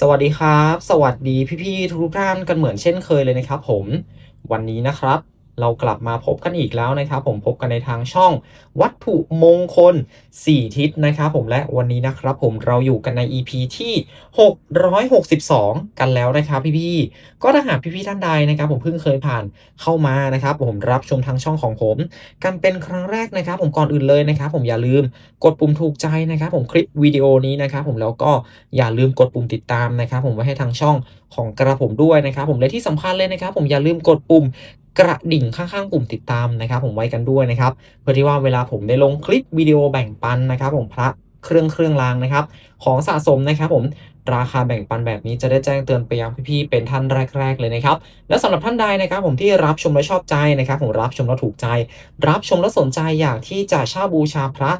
สวัสดีครับ สวัสดีพี่ๆทุกท่านกันเหมือนเช่นเคยเลยนะครับผม วันนี้นะครับ เรากลับมาพบกันอีกแล้วนะครับ ผมพบกันในทางช่องวัตถุมงคล 4 ทิศนะครับผมและวันนี้นะครับ ผมเราอยู่กันใน EP ที่ 662 กันแล้วนะครับพี่ๆก็ถ้าหากพี่ๆท่านใดนะครับ ผมเพิ่งเคยผ่านเข้ามานะครับ ผมรับชมทางช่องของผม กันเป็นครั้งแรกนะครับ ผมก่อนอื่นเลยนะครับ ผมอย่าลืมกดปุ่มถูกใจนะครับ ผมคลิปวิดีโอนี้นะครับ ผมแล้วก็อย่าลืมกดปุ่มติดตามนะครับ ผมไว้ให้ทางช่องของกระผมด้วยนะครับ ผมและที่สำคัญเลยนะครับ ผมอย่าลืมกดปุ่ม กระดิ่งข้างๆ ปุ่มติดตามนะครับ ผมไว้กันด้วยนะครับ เพื่อที่ว่าเวลาผมได้ลงคลิปวิดีโอแบ่งปันนะครับ ผมพระเครื่องเครื่องรางนะครับ ของสะสมนะครับผมราคาแบ่งปันแบบนี้จะได้แจ้งเตือนไปยังพี่ๆเป็นท่านแรก ๆ เลยนะครับ และสำหรับท่านใดนะครับ ผมที่รับชมและชอบใจนะครับ ผมรับชมแล้วถูกใจ รับชมแล้วสนใจอยากที่จะเช่าบูชาพระ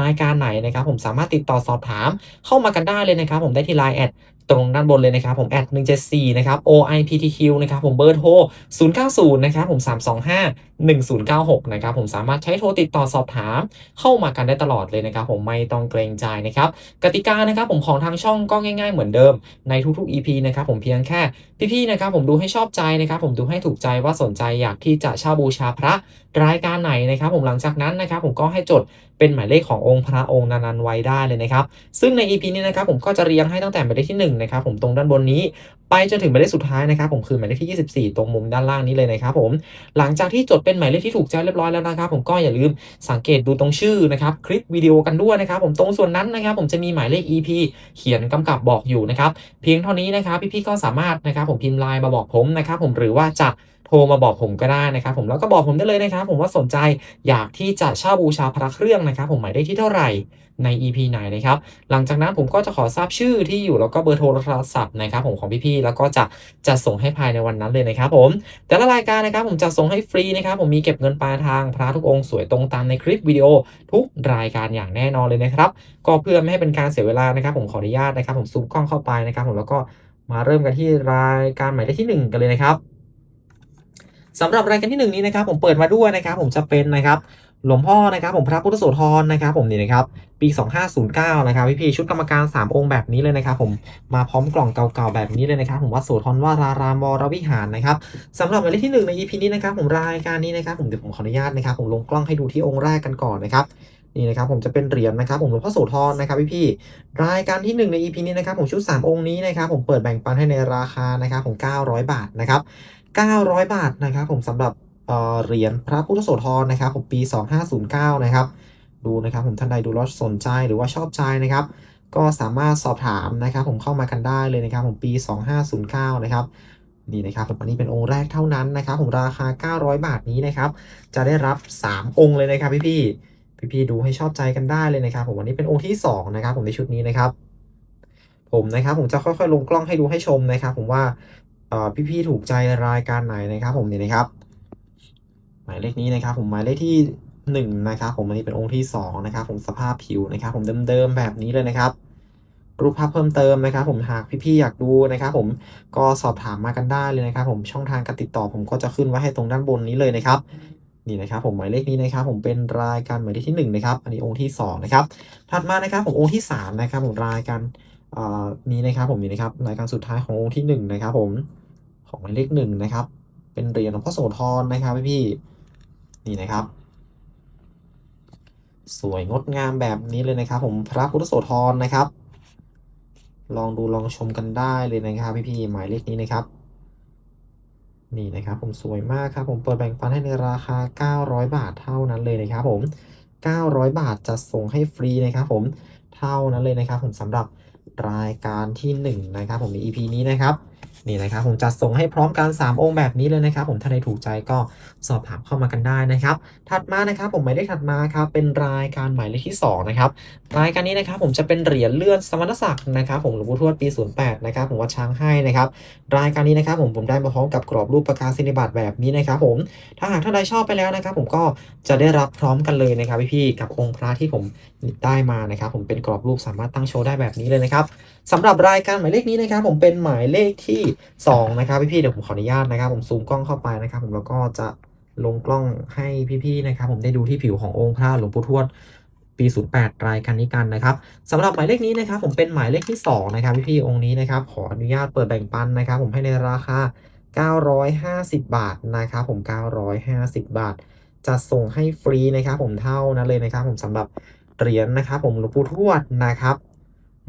รายการไหนนะครับ ผมสามารถติดต่อสอบถามเข้ามากันได้เลยนะครับ ผมได้ที่ไลน์แอด ตรงด้านบนเลยนะครับผมแอด174 นะครับ OIPTQ นะครับผมเบอร์โทร 090 นะครับผม 325 1096 นะครับผมสามารถใช้โทรติดต่อสอบถามเข้ามากันได้ตลอดเลยนะครับผมไม่ต้องเกรงใจนะครับกติกานะครับผมของทางช่องก็ง่าย ๆ เหมือนเดิมในทุกๆ EP นะครับผมเพียงแค่พี่ๆนะครับผมดูให้ชอบใจนะครับผมดูให้ถูกใจว่าสนใจอยากที่จะเช่าบูชาพระ รายการไหนนะครับ ผมหลังจากนั้นนะครับ ผมก็ให้จดเป็นหมายเลขขององค์พระองค์นันๆไว้ได้เลยนะครับ ซึ่งใน EP นี้นะครับ ผมก็จะเรียงให้ตั้งแต่หมายเลขที่1นะครับ ผมตรงด้านบนนี้ ไปจนถึงหมายเลขสุดท้ายนะครับ ผมคือหมายเลขที่ 24 ตรงมุมด้านล่างนี้เลยนะครับ ผมหลังจากที่จดเป็นหมายเลขที่ถูกใจเรียบร้อยแล้วนะครับ ผมก็อย่าลืมสังเกตดูตรงชื่อนะครับคลิปวิดีโอกันด้วยนะครับ ผมตรงส่วนนั้นนะครับ ผมจะมีหมายเลข EP เขียนกำกับบอกอยู่นะครับ เพียงเท่านี้นะครับพี่ๆก็สามารถนะครับ ผมพิมพ์ไลน์มาบอกผมนะครับ ผมหรือว่าจะ โทรมาบอกผมก็ได้นะครับผมแล้วก็บอกผมได้เลยนะครับ ผมว่าสนใจอยากที่จะเช่าบูชาพระเครื่องนะครับ ผมหมายเลขที่เท่าไหร่ใน EP ไหนนะครับ หลังจากนั้นผมก็จะขอทราบชื่อที่อยู่แล้วก็เบอร์โทรศัพท์นะครับ ผมของพี่ๆแล้วก็จะจะส่งให้ภายในวันนั้นเลยนะครับ ผม แต่ละรายการนะครับ ผมจะส่งให้ฟรีนะครับ ผมมีเก็บเงินปลายทางพระทุกองค์สวยตรงตามในคลิปวิดีโอทุกรายการอย่างแน่นอนเลยนะครับ ก็เพื่อไม่ให้เป็นการเสียเวลานะครับ ผมขออนุญาตนะครับ ผมซูมกล้องเข้าไปนะครับ ผมแล้วก็มาเริ่มกันที่รายการหมายเลขที่หนึ่งกันเลยนะครับ สำหรับรายการที่หนึ่งนี้นะครับผมเปิดมาด้วยนะครับผมจะเป็นนะครับหลวงพ่อนะครับผมพระพุทธโสธรนะครับผมนี่นะครับปี 2509นะครับพี่ๆชุดกรรมการ 3 องค์แบบนี้เลยนะครับผมมาพร้อมกล่องเก่าๆแบบนี้เลยนะครับผมวัดโสธรวารารามวรวิหารนะครับสำหรับหมายเลขที่ 1 ใน EP นี้นะครับผมรายการนี้นะครับผมเดี๋ยวผมขออนุญาตนะครับผมลงกล้องให้ดูที่องค์แรกกันก่อนนะครับนี่นะครับผมจะเป็นเหรียญนะครับผมหลวงพ่อโสธรนะครับพี่ๆรายการที่ 1 ใน EP นี้นะครับผมชุด 3 องค์นี้นะครับผมเปิดแบ่งปันให้ในราคานะครับผม900 บาทนะครับ 900 บาทนะครับผมสำหรับเเหรียญพระพุทธโสธรนะครับผมปี 2509 นะครับดูนะครับผมท่านใดดูแล้วสนใจหรือว่าชอบใจนะครับ ก็สามารถสอบถามนะครับ ผมเข้ามากันได้เลยนะครับ ผมปี 2509 นะครับนี่นะครับผมอันนี้เป็นองค์แรกเท่านั้นนะครับ ผมราคา 900 บาทนี้นะครับ จะได้รับ 3 องค์เลยนะครับ พี่ๆพี่ๆดูให้ชอบใจกันได้เลยนะครับ ผมวันนี้เป็นองค์ที่ 2 นะครับ ผมในชุดนี้นะครับ ผมนะครับ ผมจะค่อยๆลงกล้องให้ดูให้ชมนะครับ ผมว่า พี่ๆถูกใจรายการไหนนะครับ ผมเนี่ยนะครับ หมายเลขนี้นะครับ ผมหมายเลขที่หนึ่งนะครับ ผมอันนี้เป็นองค์ที่สองนะครับ ผมสภาพผิวนะครับ ผมเดิมๆแบบนี้เลยนะครับรูปภาพเพิ่มเติมนะครับ ผมหากพี่ๆอยากดูนะครับ ผมก็สอบถามมากันได้เลยนะครับ ผมช่องทางการติดต่อ ผมก็จะขึ้นไว้ให้ตรงด้านบนนี้เลยนะครับนี่นะครับผมหมายเลขนี้นะครับ ผมเป็นรายการหมายเลขที่หนึ่งนะครับอันนี้องค์ที่สองนะครับถัดมานะครับผมองค์ที่สามนะครับผมรายการ นี้นะครับผมนี่นะครับรายการสุดท้ายขององค์ที่หนึ่งนะครับผมของหมายเลขหนึ่งนะครับ เป็นเหรียญหลวงพ่อโสธรนะครับพี่ๆนี่นะครับ สวยงดงามแบบนี้เลยนะครับ ผมพระพุทธโสธรนะครับ ลองดูลองชมกันได้เลยนะครับพี่ๆหมายเลขนี้นะครับ นี่นะครับ ผมสวยมากครับ ผมเปิดแบ่งปันให้ในราคา 900 บาทเท่านั้นเลยนะครับ ผม 900 บาทจะส่งให้ฟรีนะครับ ผมเท่านั้นเลยนะครับ ผมสำหรับ รายการที่หนึ่งนะครับผมใน EP นี้นะครับ นี่นะครับผมจัดส่งให้พร้อมกัน 3 องค์แบบนี้เลยนะครับ ผมถ้าใครถูกใจก็สอบถามเข้ามากันได้นะครับ ถัดมานะครับผมหมายเลขถัดมาครับเป็นรายการหมายเลขที่สองนะครับรายการนี้นะครับผมจะเป็นเหรียญเลื่อนสมณศักดิ์นะครับ ผมหลวงปู่ทวดปี 08นะครับผมวัดช้างให้นะครับรายการนี้นะครับผมผมได้มาพร้อมกับกรอบรูปประกาศนียบัตรแบบนี้นะครับผมถ้าหากท่านใดชอบไปแล้วนะครับ ผมก็จะได้รับพร้อมกันเลยนะครับพี่ๆกับองค์พระที่ผมได้มานะครับ ผมเป็นกรอบรูปสามารถตั้งโชว์ได้แบบนี้เลยนะครับ สำหรับรายการหมายเลขนี้นะครับ ผมเป็นหมายเลขที่ 2 นะครับพี่ๆเดี๋ยวผมขออนุญาตนะครับ ผมซูมกล้องเข้าไปนะครับ ผมแล้วก็จะลงกล้องให้พี่ๆนะครับ ผมได้ดูที่ผิวขององค์พระหลวงปู่ทวดปี 08 รายการนี้กันนะครับสำหรับหมายเลขนี้นะครับ ผมเป็นหมายเลขที่สองนะครับพี่ๆองค์นี้นะครับ ขออนุญาตเปิดแบ่งปันนะครับ ผมให้ในราคา 950 บาทนะครับ ผม 950 บาท จะส่งให้ฟรีนะครับ ผมเท่านั้นเลยนะครับ ผมสำหรับเหรียญนะครับ ผมหลวงปู่ทวดนะครับ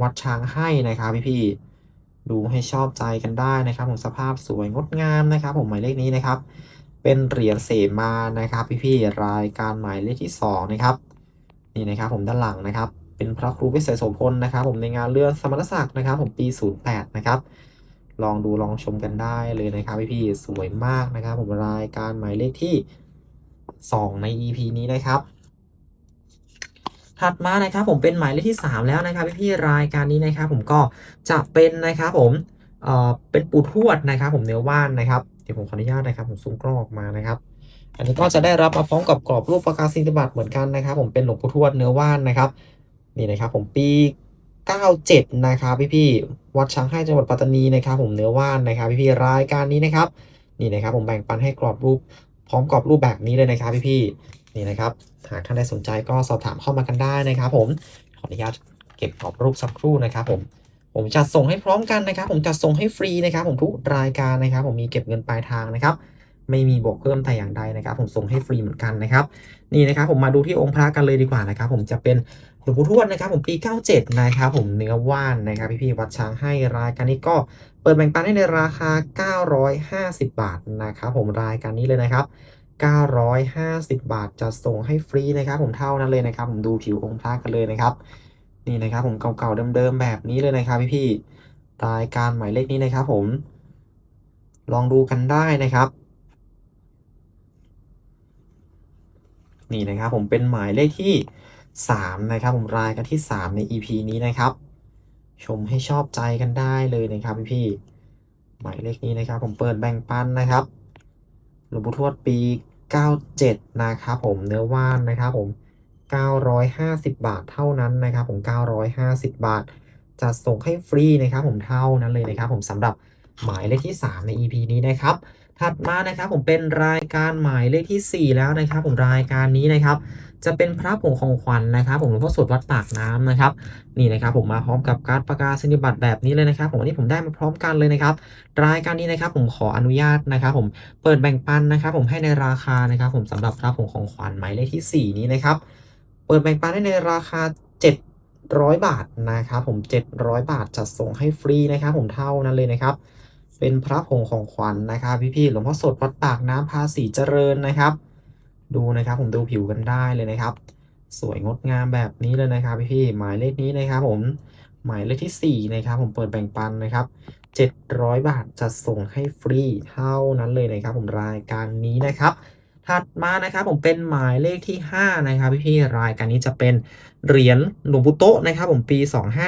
วัดช้างให้นะครับพี่ๆดูให้ชอบใจกันได้นะครับ ผมสภาพสวยงดงามนะครับ ผมหมายเลขนี้นะครับ เป็นเหรียญเสมานะครับ พี่ๆรายการหมายเลขที่สองนะครับนี่นะครับผมด้านหลังนะครับ เป็นพระครูวิเศษโสพลนะครับ ผมในงานเรื่องสมณศักดิ์นะครับ ผมปี 08 นะครับลองดูลองชมกันได้เลยนะครับพี่ๆสวยมากนะครับ ผมรายการหมายเลขที่ 2 ใน EP นี้นะครับ ถัดมานะครับผมเป็นหมายเลขที่ 3 แล้วนะครับพี่ๆรายการนี้นะครับผมก็จะเป็นนะครับผมเอ่อเป็นปูทวดนะครับ ผมเนื้อว่านนะครับเดี๋ยวผมขออนุญาตนะครับ ผมซูมกล้องออกมานะครับอันนี้ก็จะได้รับมาพร้อมกับกรอบรูปประกาศนียบัตรเหมือนกันนะครับ ผมเป็นหลวงปู่ทวดเนื้อว่านนะครับนี่นะครับผมปี 97 นะครับพี่ๆวัดช้างให้จังหวัดปัตตานีนะครับ ผมเนื้อว่านนะครับพี่ๆรายการนี้นะครับนี่นะครับผมแบ่งปันให้กรอบรูปพร้อมกรอบรูปแบบนี้เลยนะครับพี่ๆ นี่นะครับ หากท่านใดสนใจก็สอบถามเข้ามากันได้นะครับ ผมขออนุญาตเก็บกรอบรูปสักครู่นะครับ ผมผมจะส่งให้พร้อมกันนะครับ ผมจะส่งให้ฟรีนะครับ ผมทุกรายการนะครับ ผมมีเก็บเงินปลายทางนะครับ ไม่มีบวกเพิ่มแต่อย่างใดนะครับ ผมส่งให้ฟรีเหมือนกันนะครับ นี่นะครับ ผมมาดูที่องค์พระกันเลยดีกว่านะครับ ผมจะเป็นหลวงปู่ทวดนะครับ ผมปี 97 นะครับ ผมเนื้อว่านนะครับพี่ๆวัดช้างให้รายการนี้ก็เปิดแบ่งปันให้ในราคา 950 บาทนะครับ ผมรายการนี้เลยนะครับ 950 บาทจะส่งให้ฟรีนะครับผมเท่านั้นเลยนะครับ ผมดูผิวองค์พระกันเลยนะครับ นี่นะครับ ผมเก่าๆเดิมๆแบบนี้เลยนะครับพี่ๆรายการหมายเลขนี้นะครับ ผม ลองดูกันได้นะครับ นี่นะครับ ผมเป็นหมายเลขที่ 3 นะครับ ผมรายกันที่ 3 ใน EP นี้นะครับ ชมให้ชอบใจกันได้เลยนะครับพี่ๆหมายเลขนี้นะครับ ผมเปิดแบ่งปันนะครับหลวงปู่ทวดปี 97 นะครับผมเนื้อว่านนะครับผม 950 บาทเท่านั้นนะครับผม 950 บาท จะส่งให้ฟรีนะครับผมเท่านั้นเลยนะครับผมสำหรับ หมายเลขที่ 3 ใน EP นี้นะครับ ถัดมานะครับผมเป็นรายการหมายเลขที่ 4 แล้วนะครับ ผมรายการนี้นะครับ จะเป็นพระผงของขวัญนะครับผมหลวงพ่อสวดวัดปากน้ำนะครับ นี่นะครับผมมาพร้อมกับการประกาศนียบัตรแบบนี้เลยนะครับ ผมอันนี้ผมได้มาพร้อมกันเลยนะครับ รายการนี้นะครับผมขออนุญาตนะครับ ผมเปิดแบ่งปันนะครับ ผมให้ในราคานะครับ ผมสำหรับพระผงของขวัญหมายเลขที่ 4 นี้นะครับ เปิดแบ่งปันให้ในราคา700 บาทนะครับผม 700 บาทจะส่งให้ฟรีนะครับผมเท่านั้นเลยนะครับ เป็นพระผงของขวัญนะครับ พี่ๆหลวงพ่อสดวัดปากน้ำภาษีเจริญนะครับ ดูนะครับผมดูผิวกันได้เลยนะครับ สวยงดงามแบบนี้เลยนะครับพี่ๆหมายเลขนี้นะครับผมหมายเลขที่ 4 นะครับ ผมเปิดแบ่งปันนะครับ 700 บาทจะส่งให้ฟรีเท่านั้นเลยนะครับ ผมรายการนี้นะครับ ถัดมานะครับผมเป็นหมายเลขที่ 5 นะครับพี่ๆรายการนี้จะเป็นเหรียญหลวงปู่โตะนะครับผมปี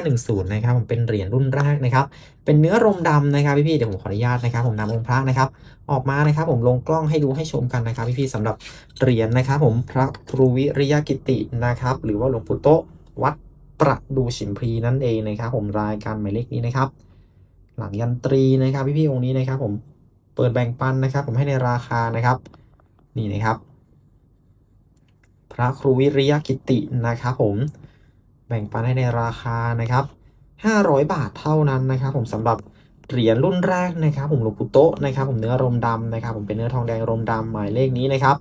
2510นะครับผมเป็นเหรียญรุ่นแรกนะครับเป็นเนื้อรมดำนะครับพี่ๆเดี๋ยวผมขออนุญาตนะครับผมนำองค์พระนะครับออกมานะครับผมลงกล้องให้ดูให้ชมกันนะครับพี่ๆสำหรับเหรียญนะครับผมพระครูวิริยกิตินะครับหรือว่าหลวงปู่โตะวัดประดูฉิมพลีนั่นเองนะครับผมรายการหมายเลขนี้นะครับ หลังยันตรีนะครับพี่ๆองค์นี้นะครับผมเปิดแบ่งปันนะครับผมให้ในราคานะครับ นี่นะครับ พระครูวิริยกิตินะครับผมแบ่งปันให้ในราคานะครับ 500 บาทเท่านั้นนะครับ ผมสำหรับเหรียญรุ่นแรกนะครับ ผมหลวงปู่โตะนะครับ ผมเนื้อรมดำนะครับ ผมเป็นเนื้อทองแดงรมดำหมายเลขนี้นะครับ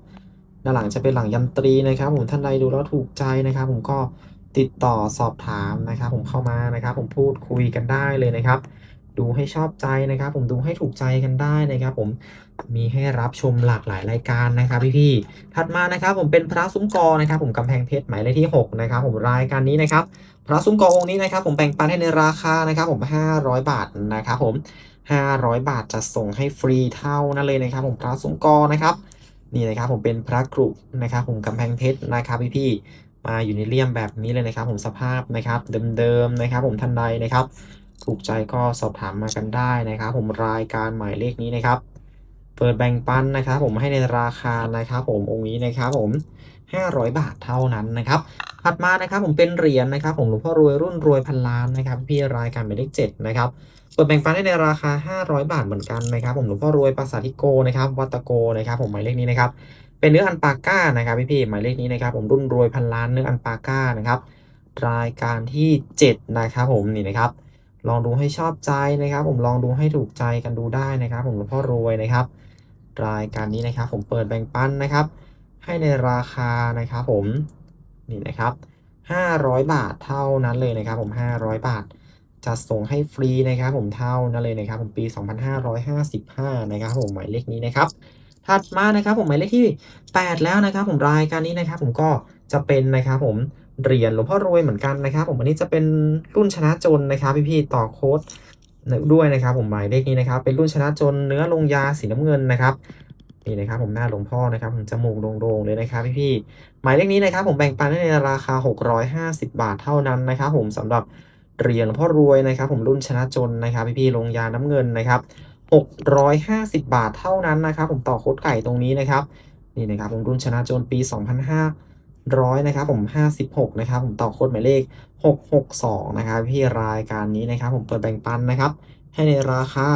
ด้านหลังจะเป็นหลังยันตรีนะครับ ผมท่านใดดูแล้วถูกใจนะครับ ผมก็ติดต่อสอบถามนะครับ ผมเข้ามานะครับ ผมพูดคุยกันได้เลยนะครับ ดูให้ชอบใจนะครับ ผมดูให้ถูกใจกันได้นะครับ ผมมีให้รับชมหลากหลายรายการนะครับพี่ๆถัดมานะครับ ผมเป็นพระซุ้มกอนะครับ ผมกำแพงเพชรหมายเลขที่6นะครับผมรายการนี้นะครับ พระซุ้มกอองค์นี้นะครับ ผมแบ่งปันให้ในราคานะครับ ผม 500 บาทนะครับผม500 บาทจะส่งให้ฟรีเท่านั้นเลยนะครับ ผมพระซุ้มกอนะครับนี่นะครับผมเป็นพระกรุนะครับ ผมกำแพงเพชรนะครับพี่ๆมาอยู่ในเลี่ยมแบบนี้เลยนะครับ ผมสภาพนะครับเดิมๆนะครับ ผมท่านใดนะครับ ถูกใจก็สอบถามมากันได้นะครับ ผมรายการหมายเลขนี้นะครับ เปิดแบ่งปันนะครับ ผมให้ในราคานะครับ ผมองค์นี้นะครับผม 500 บาทเท่านั้นนะครับถัดมานะครับผมเป็นเหรียญนะครับ ผมหลวงพ่อรวยรุ่นรวยพันล้านนะครับ พี่รายการหมายเลข7นะครับเปิดแบ่งปันให้ในราคา 500 บาทเหมือนกันนะครับ ผมหลวงพ่อรวยปราสาทิโกนะครับวัตโกนะครับ ผมหมายเลขนี้นะครับ เป็นเนื้ออันปาก้านะครับพี่ๆหมายเลขนี้นะครับ ผมรุ่นรวยพันล้านเนื้ออันปาก้านะครับ รายการที่ 7 นะครับ ผมนี่นะครับ ลองดูให้ชอบใจนะครับ ผมลองดูให้ถูกใจกันดูได้นะครับ ผมหลวงพ่อรวยนะครับ รายการนี้นะครับ ผมเปิดแบ่งปันนะครับ ให้ในราคานะครับ ผมนี่นะครับ 500 บาทเท่านั้นเลยนะครับ ผม 500 บาทจัดส่งให้ฟรีนะครับ ผมเท่านั้นเลยนะครับ ผมปี 2555 นะครับ ผมหมายเลขนี้นะครับถัดมานะครับ ผมหมายเลขที่ 8 แล้วนะครับ ผมรายการนี้นะครับ ผมก็จะเป็นนะครับ ผม เหรียญหลวงพ่อรวยเหมือนกันนะครับ ผมอันนี้จะเป็นรุ่นชนะจนนะครับพี่ๆต่อโค้ดด้วยนะครับ ผมหมายเลขนี้นะครับ เป็นรุ่นชนะจนเนื้อลงยาสีน้ำเงินนะครับนี่นะครับผมหน้าหลวงพ่อนะครับผมจมูกโด่งๆเลยนะครับพี่ๆหมายเลขนี้นะครับ ผมแบ่งปันให้ในราคา 650 บาทเท่านั้นนะครับผมสำหรับเหรียญหลวงพ่อรวยนะครับ ผมรุ่นชนะจนนะครับ พี่ๆลงยาน้ำเงินนะครับ650 บาทเท่านั้นนะครับ ผมต่อโค้ดไก่ตรงนี้นะครับนี่นะครับผมรุ่นชนะจนปี 2,500นะครับผม56นะครับผมต่อโค้ดหมายเลข662นะครับพี่รายการนี้นะครับผมเปิดแบ่งปันนะครับ ให้ในราคา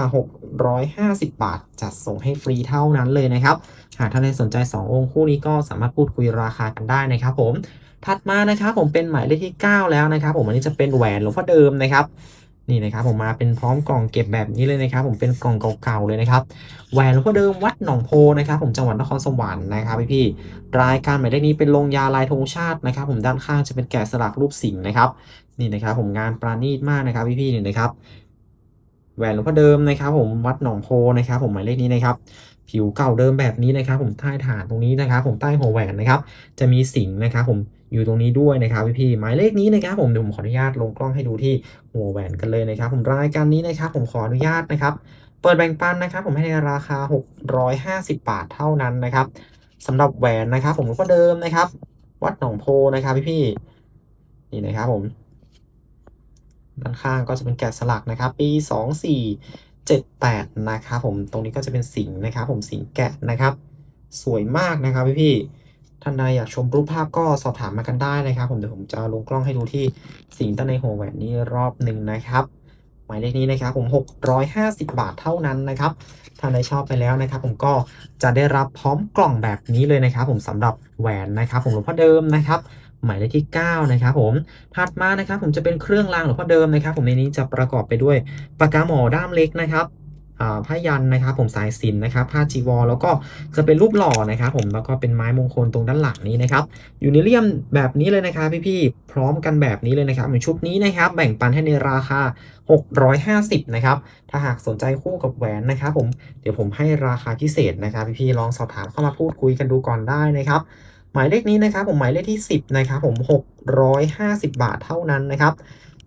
650บาท จัดส่งให้ฟรีเท่านั้นเลยนะครับ หากท่านใดสนใจ2องค์คู่นี้ก็สามารถพูดคุยราคากันได้นะครับผมถัดมานะครับผมเป็นหมายเลขที่ 9 แล้วนะครับ ผมอันนี้จะเป็นแหวนหลวงพ่อเดิมนะครับ นี่นะครับผมมาเป็นพร้อมกล่องเก็บแบบนี้เลยนะครับ ผมเป็นกล่องเก่าๆเลยนะครับแหวนหลวงพ่อเดิมวัดหนองโพนะครับ ผมจังหวัดนครสวรรค์นะครับพี่ๆรายการหมายเลขนี้เป็นลงยาลายธงชาตินะครับ ผมด้านข้างจะเป็นแกะสลักรูปสิงห์นะครับ นี่นะครับผมงานประณีตมากนะครับพี่ๆนี่นะครับแหวนหลวงพ่อเดิมนะครับ ผมวัดหนองโพนะครับ ผมหมายเลขนี้นะครับ ผิวเก่าเดิมแบบนี้นะครับ ผมใต้ฐานตรงนี้นะครับ ผมใต้หัวแหวนนะครับ จะมีสิงนะครับผมอยู่ตรงนี้ด้วยนะครับพี่ๆหมายเลขนี้นะครับ ผมเดี๋ยวผมขออนุญาตลงกล้องให้ดูที่หัวแหวนกันเลยนะครับ ผมรายการนี้นะครับ ผมขออนุญาตนะครับ เปิดแบ่งปันนะครับ ผมให้ในราคา 650 บาทเท่านั้นนะครับสำหรับแหวนนะครับ ผมก็เดิมนะครับ วัดหนองโพนะครับพี่ๆนี่นะครับผมด้านข้างก็จะเป็นแกะสลักนะครับ ปี 78 นะครับผมตรงนี้ก็จะเป็นสิงนะครับ ผมสิงแกะนะครับ สวยมากนะครับพี่ๆท่านใดอยากชมรูปภาพก็สอบถามมากันได้นะครับ ผมเดี๋ยวผมจะลงกล้องให้ดูที่สิงห์ด้านในหัวแหวนนี้รอบหนึ่งนะครับหมายเลขนี้นะครับผม 650 บาทเท่านั้นนะครับท่านใดชอบไปแล้วนะครับ ผมก็จะได้รับพร้อมกล่องแบบนี้เลยนะครับ ผมสำหรับแหวนนะครับ ผมหลวงพ่อเดิมนะครับ หมายเลขที่ 9 นะครับผม ถัดมานะครับผมจะเป็นเครื่องรางหลวงพ่อเดิมนะครับ ผมในนี้จะประกอบไปด้วยปากกาหมอด้ามเล็กนะครับอ่าผ้ายันนะครับ ผมสายสินนะครับผ้าจีวรแล้วก็จะเป็นรูปหล่อนะครับ ผมแล้วก็เป็นไม้มงคลตรงด้านหลังนี้นะครับอยู่ในเลี่ยมแบบนี้เลยนะครับพี่ๆพร้อมกันแบบนี้เลยนะครับเหมือนชุดนี้นะครับ แบ่งปันให้ในราคา 650นะครับถ้าหากสนใจคู่กับแหวนนะครับ ผมเดี๋ยวผมให้ราคาพิเศษนะครับ พี่ๆลองสอบถามเข้ามาพูดคุยกันดูก่อนได้นะครับ หมายเลขนี้นะครับผมหมายเลขที่ 10นะครับผม 650 บาทเท่านั้นนะครับ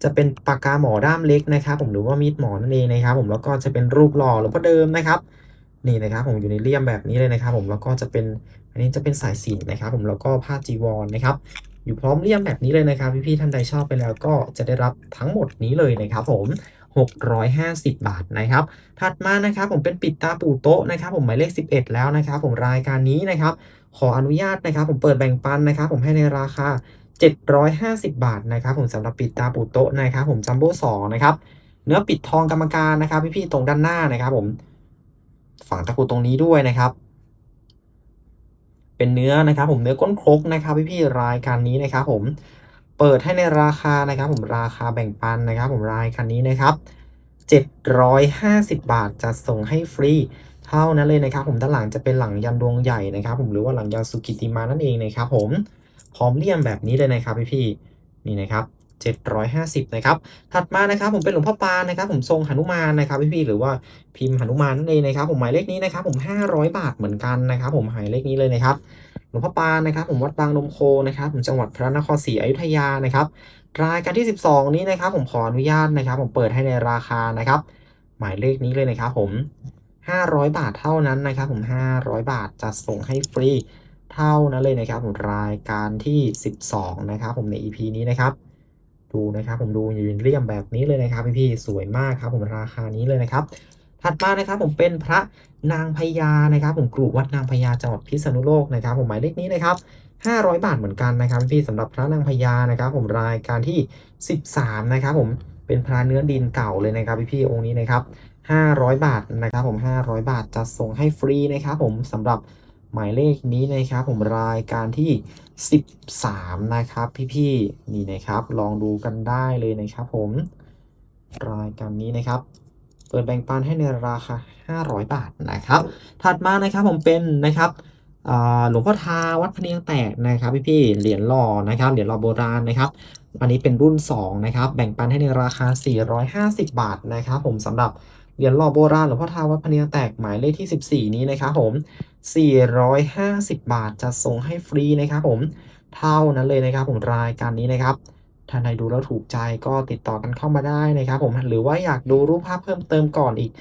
จะเป็นปากกาหมอด้ามเล็กนะครับผมหรือว่ามีดหมอนั่นเองนะครับผมแล้วก็จะเป็นรูปหล่อหลวงพ่อเดิมนะครับนี่นะครับผมอยู่ในเลี่ยมแบบนี้เลยนะครับ ผมแล้วก็จะเป็นอันนี้จะเป็นสายสิญจนะครับ ผมแล้วก็ผ้าจีวรนะครับ อยู่พร้อมเลี่ยมแบบนี้เลยนะครับพี่ๆท่านใดชอบไปแล้วก็จะได้รับทั้งหมดนี้เลยนะครับผม 650 บาทนะครับ ถัดมานะครับผมเป็นปิดตาปูโต๊ะนะครับ ผมหมายเลข 11 แล้วนะครับ ผมรายการนี้นะครับ ขออนุญาตนะครับ ผมเปิดแบ่งปันนะครับ ผมให้ในราคา 750 บาทนะครับ ผมสำหรับปิดตาปูโต๊ะนะครับ ผมจัมโบ้สองนะครับเนื้อปิดทองกรรมการนะครับ พี่ๆตรงด้านหน้านะครับ ผมฝั่งตะกรุดตรงนี้ด้วยนะครับ เป็นเนื้อนะครับ ผมเนื้อก้นครกนะครับ พี่ๆรายการนี้นะครับ ผม เปิดให้ในราคานะครับ ผมราคาแบ่งปันนะครับ ผมรายการนี้นะครับ 750 บาทจะส่งให้ฟรีเท่านั้นเลยนะครับ ผมด้านหลังจะเป็นหลังยันดวงใหญ่นะครับ ผมหรือว่าหลังยันสุกิติมานั่นเองนะครับ ผมพร้อมเลี่ยมแบบนี้เลยนะครับพี่ๆนี่นะครับ750นะครับ ถัดมานะครับ ผมเป็นหลวงพ่อปานนะครับ ผมทรงหนุมานนะครับพี่ๆหรือว่าพิมพ์หนุมานนั่นเองนะครับ ผมหมายเลขนี้นะครับ ผม 500 บาทเหมือนกันนะครับ ผมหมายเลขนี้เลยนะครับ ลวงพ่อปานนะครับผมวัดบางนมโคนะครับผมจังหวัดพระนครศรีอยุธยานะครับรายการที่ 12 นี้นะครับผมขออนุญาตนะครับ ผมเปิดให้ในราคานะครับ หมายเลขนี้เลยนะครับ ผม 500 บาทเท่านั้นนะครับ ผม 500 บาทจะส่งให้ฟรีเท่านั้นเลยนะครับ ผมรายการที่ 12 นะครับ ผมใน EP นี้นะครับ ดูนะครับ ผมดูยูนเลี่ยมแบบนี้เลยนะครับพี่ๆสวยมากครับ ผมราคานี้เลยนะครับ ถัดมานะครับผมเป็นพระนางพญานะครับ ผมกรุวัดนางพญาจังหวัดพิษณุโลกนะครับ ผมหมายเลขนี้นะครับ500 บาทเหมือนกันนะครับพี่สำหรับพระนางพญานะครับ ผมรายการที่ 13 นะครับ ผมเป็นพระเนื้อดินเก่าเลยนะครับพี่ๆองค์นี้นะครับ 500 บาทนะครับ ผม 500 บาทจะส่งให้ฟรีนะครับผมสำหรับหมายเลขนี้นะครับ ผมรายการที่ 13 นะครับ พี่ๆนี่นะครับ ลองดูกันได้เลยนะครับ ผมรายการนี้นะครับ เปิดแบ่งปันให้ในราคา 500 บาทนะครับ ถัดมานะครับผมเป็นนะครับหลวงพ่อทาวัดพเนียงแตกนะครับพี่ๆเหรียญหล่อนะครับเหรียญหล่อโบราณนะครับ อันนี้เป็นรุ่น 2 นะครับ แบ่งปันให้ในราคา 450 บาทนะครับ ผมสำหรับเหรียญหล่อโบราณหลวงพ่อทาวัดพเนียงแตกหมายเลขที่ 14 นี้นะครับผม 450 บาทจะส่งให้ฟรีนะครับผมเท่านั้นเลยนะครับผมรายการนี้นะครับ ท่านใดดูแล้วถูกใจก็ติดต่อกันเข้ามาได้นะครับผมหรือว่าอยากดูรูปภาพเพิ่มเติมก่อนอีก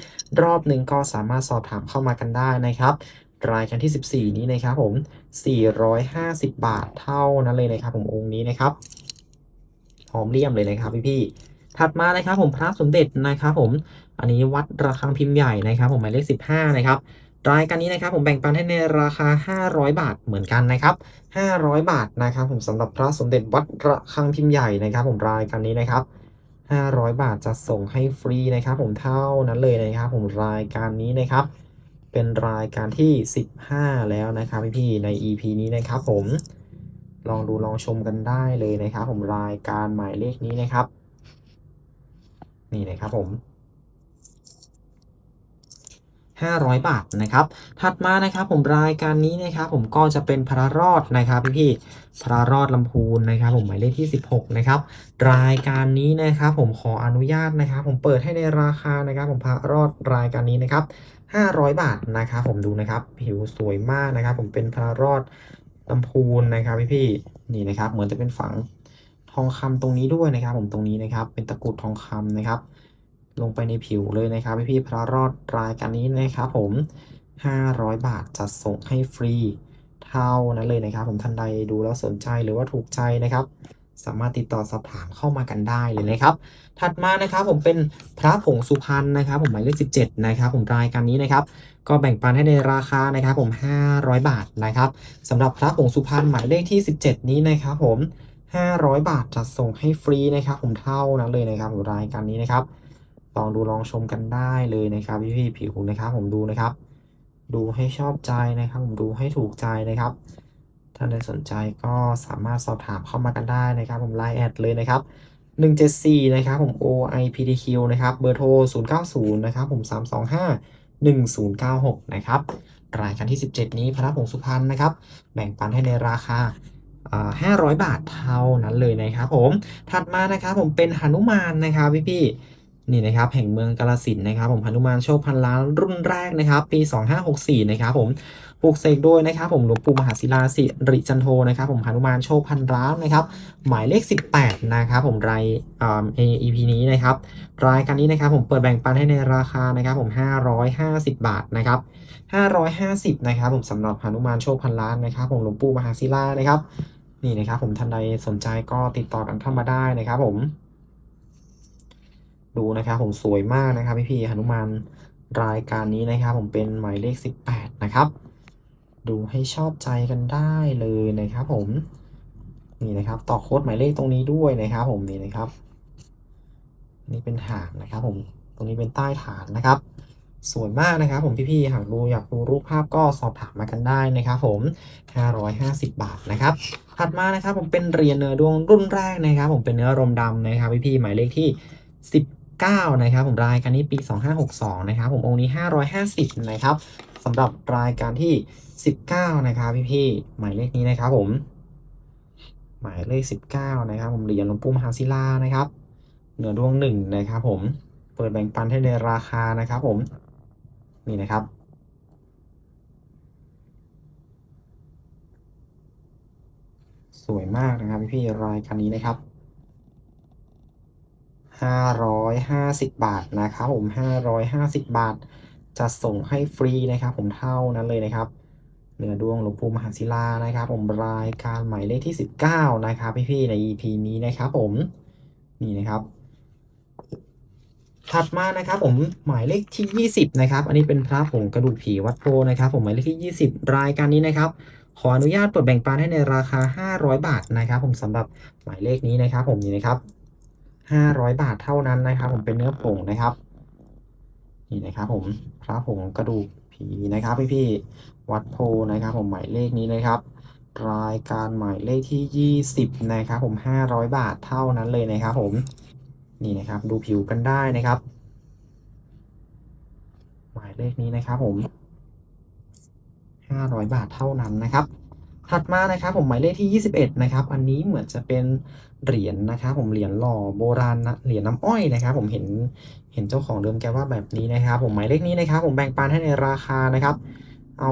รอบหนึ่งก็สามารถสอบถามเข้ามากันได้นะครับรายการที่ 14 นี้นะครับผม 450 บาทเท่านั้นเลยนะครับผมองค์นี้นะครับหอมเลี่ยมเลยนะครับพี่ๆถัดมานะครับผมพระสมเด็จนะครับผมอันนี้วัดระฆังพิมพ์ใหญ่นะครับผมหมายเลข 15 นะครับ รายการนี้นะครับผมแบ่งปันให้ในราคา 500 บาทเหมือนกันนะครับ 500 บาทนะครับผมสำหรับพระสมเด็จวัดระฆังพิมพ์ใหญ่นะครับ ผมรายการนี้นะครับ 500 บาทจะส่งให้ฟรีนะครับผมเท่านั้นเลยนะครับ ผมรายการนี้นะครับ เป็นรายการที่ 15 แล้วนะครับพี่ๆใน EP นี้นะครับ ผมลองดูลองชมกันได้เลยนะครับ ผมรายการหมายเลขนี้นะครับ นี่นะครับผม 500 บาทนะครับ ถัดมานะครับผมรายการนี้นะครับผมก็จะเป็นพระรอดนะครับพี่ๆพระรอดลำพูนนะครับ ผมหมายเลขที่ 16 นะครับ รายการนี้นะครับผมขออนุญาตนะครับ ผมเปิดให้ในราคานะครับ ผมพระรอดรายการนี้นะครับ 500 บาทนะครับ ผมดูนะครับผิวสวยมากนะครับ ผมเป็นพระรอดลำพูนนะครับพี่ๆนี่นะครับ เหมือนจะเป็นฝังทองคำตรงนี้ด้วยนะครับ ผมตรงนี้นะครับ เป็นตะกรุดทองคำนะครับ ลงไปในผิวเลยนะครับพี่ๆพระรอดรายการนี้นะครับผม 500 บาทจะส่งให้ฟรีเท่านั้นเลยนะครับ ผมท่านใดดูแล้วสนใจหรือว่าถูกใจนะครับ สามารถติดต่อสอบถามเข้ามากันได้เลยนะครับ ถัดมานะครับผมเป็นพระผงสุพรรณนะครับ ผมหมายเลข17 นะครับ ผมรายการนี้นะครับ ก็แบ่งปันให้ในราคานะครับผม 500 บาทนะครับสำหรับพระผงสุพรรณหมายเลขที่ 17 นี้นะครับผม 500 บาทจะส่งให้ฟรีนะครับ ผมเท่านั้นเลยนะครับรายการนี้นะครับ ลองดูลองชมกันได้เลยนะครับพี่พี่ๆผิวนะครับ ผมดูนะครับ ดูให้ชอบใจนะครับ ผมดูให้ถูกใจนะครับท่านใดสนใจก็สามารถสอบถามเข้ามากันได้นะครับ ผมไลน์แอดเลยนะครับ174 นะครับ ผม OIPTQ นะครับ เบอร์โทร 090 นะครับ ผม 325 1096 นะครับ รายการที่ 17 นี้พระผงสุพรรณนะครับ แบ่งปันให้ในราคาอ่า500 บาทเท่านั้นเลยนะครับผม ถัดมานะครับผมเป็นหนุมานนะครับพี่พี่ๆ นี่นะครับแห่งเมืองกาฬสินนะครับผมหนุมานโชคพันล้านรุ่นแรกนะครับ ปี 2564 นะครับผมปลูกเสกโดยนะครับผมหลวงปู่มหาศิลาสิริจันโทนะครับผมหนุมานโชคพันล้านนะครับ หมายเลข 18 นะครับผมรายเอ่า EP นี้นะครับรายการนี้นะครับผมเปิดแบ่งปันให้ในราคานะครับผม 550 บาทนะครับ550 นะครับผมสำหรับหนุมานโชคพันล้านนะครับผมหลวงปู่มหาศิลานะครับนี่นะครับผมท่านใดสนใจก็ติดต่อกันเข้ามาได้นะครับผม ดูนะครับผมสวยมากนะครับพี่พี่หนุมานรายการนี้นะครับ ผมเป็นหมายเลข 18 นะครับ ดูให้ชอบใจกันได้เลยนะครับผมนี่นะครับต่อโค้ดหมายเลขตรงนี้ด้วยนะครับผมนี่นะครับ นี่เป็นหางนะครับ ผมตรงนี้เป็นใต้ฐานนะครับสวยมากนะครับผมพี่ๆหากดูอยากดูรูปภาพก็สอบถามมากันได้นะครับผม 550 บาทนะครับ ถัดมานะครับผมเป็นเหรียญเนื้อดวงรุ่นแรกนะครับ ผมเป็นเนื้อรมดำนะครับพี่ๆหมายเลขที่ 9นะครับผมรายการนี้ปี 2562นะครับผมองค์นี้ 550นะครับสำหรับรายการที่ 19นะครับพี่ๆหมายเลขนี้นะครับผมหมายเลข 19นะครับผมเหรียญหลวงปู่มหาศิลานะครับเหนือดวงหนึ่งนะครับผมเปิดแบ่งปันให้ในราคานะครับผมนี่นะครับสวยมากนะครับพี่ๆรายการนี้นะครับ 550 บาทนะครับผม 550 บาท จะส่งให้ฟรีนะครับผมเท่านั้นเลยนะครับเหนือดวงหลวงปู่มหาศิลานะครับผมรายการหมายเลขที่ 19 นะครับพี่ๆใน EP นี้นะครับผมนี่นะครับ ถัดมานะครับผมหมายเลขที่ 20 นะครับ อันนี้เป็นพระผงกระดูกผีวัดโพนะครับ ผมหมายเลขที่ 20 รายการนี้นะครับ ขออนุญาตเปิดแบ่งปันให้ในราคา 500 บาทนะครับ ผมสำหรับหมายเลขนี้นะครับ ผมนี่นะครับ 500 บาทเท่านั้นนะครับ ผมเป็นเนื้อผงนะครับ นี่นะครับ ผมพระผงกระดูกผีนะครับพี่ๆวัดโพนะครับ ผมหมายเลขนี้นะครับ รายการหมายเลขที่ 20 นะครับ ผม 500 บาทเท่านั้นเลยนะครับ ผมนี่นะครับ ดูผิวกันได้นะครับ หมายเลขนี้นะครับ ผม 500 บาทเท่านั้นนะครับ ถัดมานะครับผมหมายเลขที่ 21 นะครับ อันนี้เหมือนจะเป็นเหรียญนะครับ ผมเหรียญหล่อโบราณนะเหรียญน้ำอ้อยนะครับ ผมเห็นเห็นเจ้าของเดิมแกว่าแบบนี้นะครับ ผมหมายเลขนี้นะครับ ผมแบ่งปันให้ในราคานะครับ เอา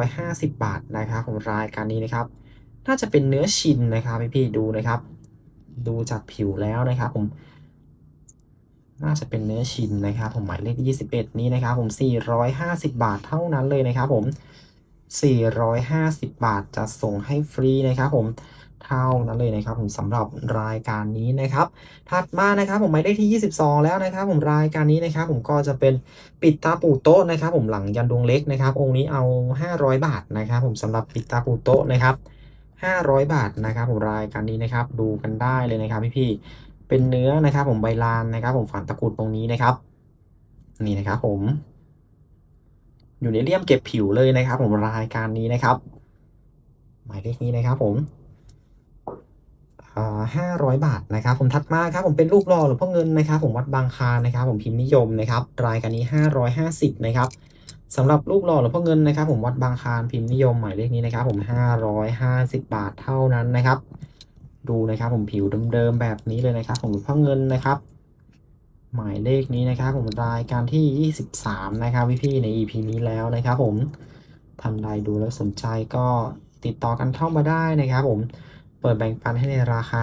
450 บาทนะครับ ผมรายการนี้นะครับ น่าจะเป็นเนื้อชินนะครับพี่ๆดูนะครับ ดูจากผิวแล้วนะครับ ผม น่าจะเป็นเนื้อชินนะครับ ผมหมายเลข 21 นี้นะครับ ผม 450 บาทเท่านั้นเลยนะครับ ผม 450 บาทจะส่งให้ฟรีนะครับผมเท่านั้นเลยนะครับผมสำหรับรายการนี้นะครับ ถัดมานะครับผมหมายเลขที่ 22 แล้วนะครับ ผมรายการนี้นะครับ ผมก็จะเป็นปิดตาปูโต๊ะนะครับ ผมหลังยันดวงเล็กนะครับ องค์นี้เอา 500 บาทนะครับ ผมสำหรับปิดตาปูโต๊ะนะครับ 500 บาทนะครับผมรายการนี้นะครับ ดูกันได้เลยนะครับพี่ๆเป็นเนื้อนะครับ ผมใบลานนะครับ ผมฝันตะกรุดตรงนี้นะครับ นี่นะครับผม อยู่ในเลี่ยมเก็บผิวเลยนะครับ ผมรายการนี้นะครับ หมายเลขนี้นะครับ ผมห้าร้อยบาทนะครับ ผมถัดมาครับ ผมเป็นรูปหล่อหลวงพ่อเงินนะครับ ผมวัดบางคานะครับ ผมพิมพ์นิยมนะครับ รายการนี้ห้าร้อยห้าสิบนะครับสำหรับรูปหล่อหลวงพ่อเงินนะครับ ผมวัดบางคานพิมพ์นิยมหมายเลขนี้นะครับ ผมห้าร้อยห้าสิบบาทเท่านั้นนะครับ ดูนะครับ ผมผิวเดิมๆแบบนี้เลยนะครับ ผมหลวงพ่อเงินนะครับ หมายเลขนี้นะครับผมรายการที่ 23 นะครับพี่ๆใน EP นี้แล้วนะครับผมท่านใดดูแล้วสนใจก็ติดต่อกันเข้ามาได้นะครับผมเปิดแบ่งปันให้ในราคา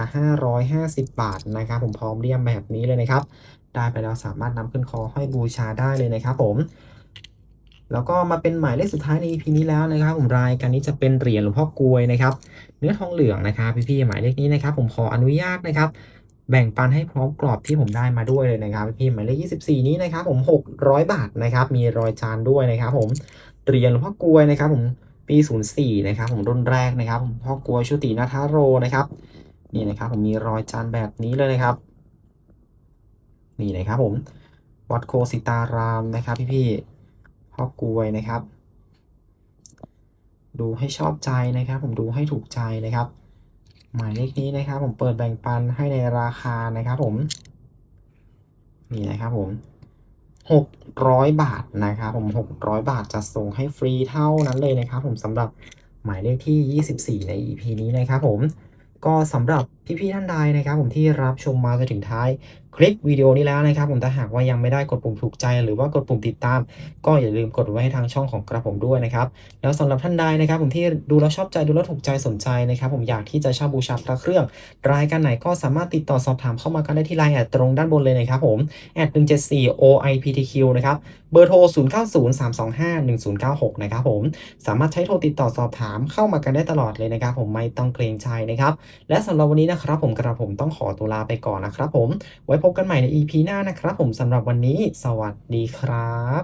550 บาทนะครับผมพร้อมเลี่ยมแบบนี้เลยนะครับ ได้ไปแล้วสามารถนำขึ้นคอห้อยบูชาได้เลยนะครับผม แล้วก็มาเป็นหมายเลขสุดท้ายใน EP นี้แล้วนะครับผมรายการนี้จะเป็นเหรียญหลวงพ่อกลวยนะครับ เนื้อทองเหลืองนะครับพี่ๆหมายเลขนี้นะครับ ผมขออนุญาตนะครับ แบ่งปันให้พร้อมกรอบที่ผมได้มาด้วยเลยนะครับพี่หมายเลข24 นี้นะครับผม 600 บาทนะครับ มีรอยจานด้วยนะครับผมเหรียญหลวงพ่อกลวยนะครับ ผมปี 04 นะครับ ผมรุ่นแรกนะครับผมพ่อกลวยชุตินาทาโรนะครับ นี่นะครับ ผมมีรอยจานแบบนี้เลยนะครับ นี่นะครับ ผมวัดโคสิตารามนะครับ พี่ๆพ่อกลวยนะครับ ดูให้ชอบใจนะครับ ผมดูให้ถูกใจนะครับ หมายเลขนี้นะครับ ผมเปิดแบ่งปันให้ในราคานะครับ ผม นี่นะครับผม600บาทนะครับ ผม600บาทจะส่งให้ฟรีเท่านั้นเลยนะครับ ผมสำหรับหมายเลขที่ 24 ใน EP นี้นะครับ ผมก็สำหรับพี่ๆท่านใดนะครับ ผมที่รับชมมาจนถึงท้ายคลิปวิดีโอนี้แล้วนะครับ ผมถ้าหากว่ายังไม่ได้กดปุ่มถูกใจ หรือว่ากดปุ่มติดตาม ก็อย่าลืมกดไว้ให้ทางช่องของกระผมด้วยนะครับ แล้วสำหรับท่านใดนะครับ ผมที่ดูแล้วชอบใจดูแล้วถูกใจสนใจนะครับ ผมอยากที่จะเช่าบูชาพระเครื่อง รายการไหนก็สามารถติดต่อสอบถามเข้ามากันได้ที่ไลน์แอดตรงด้านบนเลยนะครับผมแอด174 OIPTQ นะครับเบอร์โทร 0903251096 นะครับผมสามารถใช้โทรติดต่อสอบถามเข้ามากันได้ตลอดเลยนะครับ ผมไม่ต้องเกรงใจนะครับ และสำหรับวันนี้นะครับผมกระผมต้องขอตัวลาไปก่อนนะครับผม ไว้พบกันใหม่ใน EP หน้านะครับผมสำหรับวันนี้ สวัสดีครับ